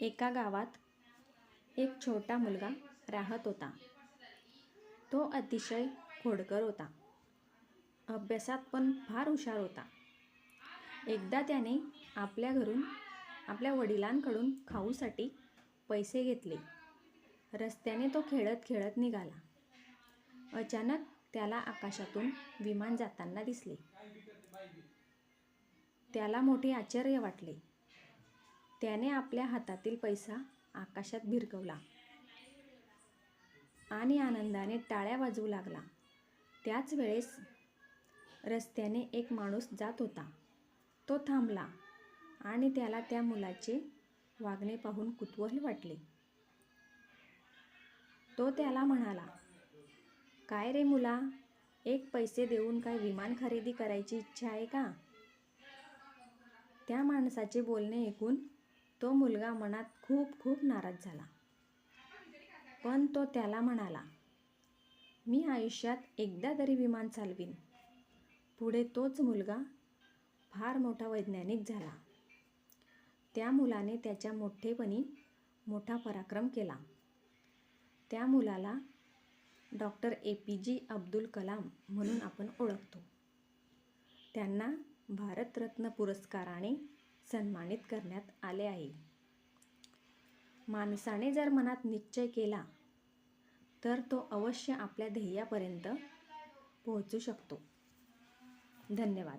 एका गावात एक छोटा मुलगा राहत होता. तो अतिशय खोडकर होता. अभ्यासात पण फार हुशार होता. एकदा त्याने आपल्या घरून आपल्या वडिलांकडून खाऊसाठी पैसे घेतले. रस्त्याने तो खेळत खेळत निघाला. अचानक त्याला आकाशातून विमान जाताना दिसले. त्याला मोठे आश्चर्य वाटले. त्याने आपल्या हातातील पैसा आकाशात भिरकवला आणि आनंदाने टाळ्या वाजवू लागला. त्याच वेळेस रस्त्याने एक माणूस जात होता. तो थांबला आणि त्याला त्या मुलाचे वागणे पाहून कुतूहल वाटले. तो त्याला म्हणाला काय रे मुला एक पैसे देऊन काय विमान खरेदी करायची इच्छा आहे का? त्या माणसाचे बोलणे ऐकून तो मुलगा मनात खूप खूप नाराज झाला. पण तो त्याला म्हणाला मी आयुष्यात एकदा तरी विमान चालवीन. पुढे तोच मुलगा फार मोठा वैज्ञानिक झाला. त्या मुलाने त्याच्या मोठेपणी मोठा पराक्रम केला. त्या मुलाला doctor A P J Abdul Kalam म्हणून आपण ओळखतो. त्यांना भारतरत्न पुरस्काराने सन्मानित करण्यात आले आहे. माणसाने जर मनात निश्चय केला तर तो अवश्य आपल्या ध्येयापर्यंत पोहोचू शकतो. धन्यवाद.